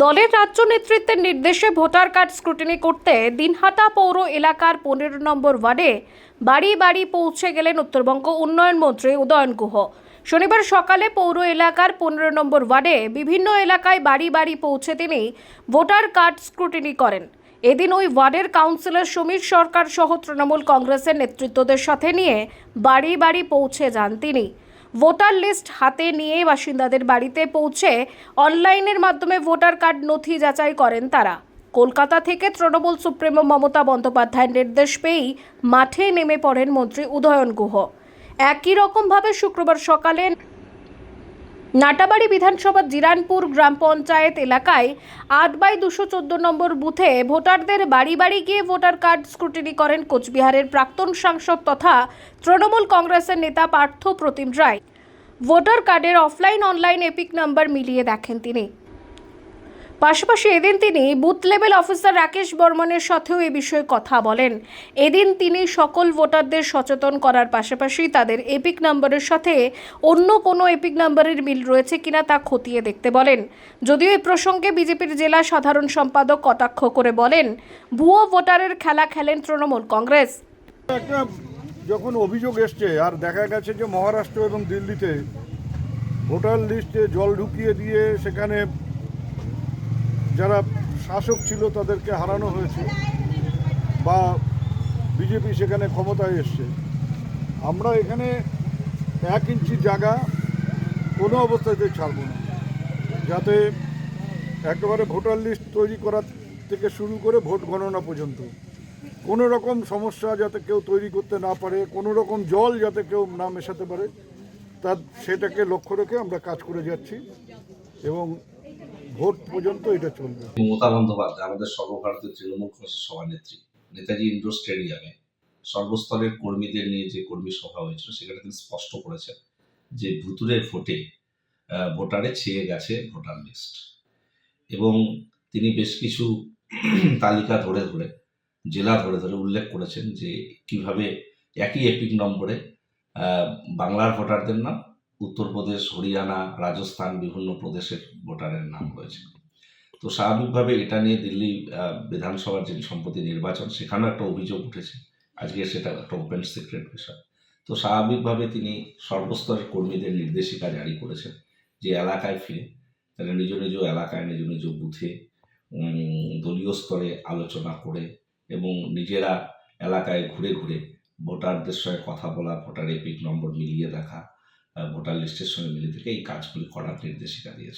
দলের রাজ্য নেতৃত্বের নির্দেশে ভোটার কার্ড স্ক্রুটিনি করতে দিনহাটা পৌর এলাকার পনেরো নম্বর ওয়ার্ডে বাড়ি বাড়ি পৌঁছে গেলেন উত্তরবঙ্গ উন্নয়ন মন্ত্রী উদয়ন গুহ। শনিবার সকালে পৌর এলাকার পনেরো নম্বর ওয়ার্ডে বিভিন্ন এলাকায় বাড়ি বাড়ি পৌঁছে তিনি ভোটার কার্ড স্ক্রুটিনি করেন। এদিন ওই ওয়ার্ডের কাউন্সিলর সমীর সরকার সহ তৃণমূল কংগ্রেসের নেতৃত্বদের সাথে নিয়ে বাড়ি বাড়ি পৌঁছে যান তিনি। ভোটার লিস্ট হাতে নিয়ে বাসিন্দাদের বাড়িতে পৌঁছে অনলাইনের মাধ্যমে ভোটার কার্ড নথি যাচাই করেন তারা। কলকাতা থেকে তৃণমূল সুপ্রিমো মমতা বন্দ্যোপাধ্যায়ের নির্দেশ পেয়েই মাঠে নেমে পড়েন মন্ত্রী উদয়ন গুহ। একই রকমভাবে শুক্রবার সকালে নাটাবাড়ি বিধানসভার জিরানপুর গ্রাম পঞ্চায়েত এলাকায় আট বাই দুশো চোদ্দ নম্বর বুথে ভোটারদের বাড়ি বাড়ি গিয়ে ভোটার কার্ড স্ক্রুটিনি করেন কোচবিহারের প্রাক্তন সাংসদ তথা তৃণমূল কংগ্রেসের নেতা পার্থ প্রতিম রায়। ভোটার কার্ডের অফলাইন অনলাইন এপিক নাম্বার মিলিয়ে দেখেন তিনি। পাশাপাশি এদিন তিনি বুথ লেভেল অফিসার রাকেশ বর্মনের সাথেও এ বিষয়ে কথা বলেন। এদিন তিনি সকল ভোটারদের সচেতন করার পাশাপাশি তাদের এপিক নম্বরের সাথে অন্য কোনো এপিক নাম্বারের মিল রয়েছে কিনা তা খতিয়ে দেখতে বলেন। যদিও এ প্রসঙ্গে বিজেপির জেলা সাধারণ সম্পাদক কটাক্ষ করে বলেন, ভুয়ো ভোটারের খেলা খেলেন তৃণমূল কংগ্রেস। যখন অভিযোগ এসছে, আর দেখা গেছে যে মহারাষ্ট্র এবং দিল্লিতে ভোটার লিস্টে জল ঢুকিয়ে দিয়ে সেখানে যারা শাসক ছিল তাদেরকে হারানো হয়েছে, বা বিজেপি সেখানে ক্ষমতায় এসছে। আমরা এখানে এক ইঞ্চি জায়গা কোনো অবস্থাতে ছাড়ব না, যাতে একেবারে ভোটার লিস্ট তৈরি করা থেকে শুরু করে ভোট গণনা পর্যন্ত। কোনো রকম সমস্যা যাতে কেউ তৈরি করতে না পারে, কোনো রকম জল যাতে কেউ না মেশাতে পারে, তার সেটাকে লক্ষ্য রেখে আমরা কাজ করে যাচ্ছি এবং ভোট পর্যন্ত এটা চলবে। মমতা বন্দ্যোপাধ্যায়, আমাদের সর্বভারতীয় তৃণমূল কংগ্রেসের সভানেত্রী, নেতাজি ইন্ডোর স্টেডিয়ামে সর্বস্তরের কর্মীদের নিয়ে যে কর্মী সভা হয়েছিল, সেখানে তিনি স্পষ্ট করেছেন যে ভুতুরে ভোটে ভোটারে ছেয়ে গেছে ভোটার লিস্ট। এবং তিনি বেশ কিছু তালিকা ধরে ধরে জেলা ধরে ধরে উল্লেখ করেছেন যে কীভাবে একই এপিক নম্বরে বাংলার ভোটারদের নাম, উত্তরপ্রদেশ, হরিয়ানা, রাজস্থান, বিভিন্ন প্রদেশের ভোটারের নাম রয়েছে। তো স্বাভাবিকভাবে এটা নিয়ে দিল্লি বিধানসভার যে সম্প্রতি নির্বাচন, সেখানেও একটা অভিযোগ উঠেছে। আজকে সেটা একটা ওপেন সিক্রেট বিষয়। তো স্বাভাবিকভাবে তিনি সর্বস্তরের কর্মীদের নির্দেশিকা জারি করেছেন যে এলাকায় ফিরে তারা নিজ নিজ এলাকায়, নিজ নিজ বুথে দলীয় স্তরে আলোচনা করে এবং নিজেরা এলাকায় ঘুরে ঘুরে ভোটারদের সঙ্গে কথা বলা, ভোটার এপিক নম্বর মিলিয়ে দেখা ভোটার লিস্টের সঙ্গে মিলিয়ে থেকে এই কাজগুলি করার নির্দেশিকা দিয়েছে।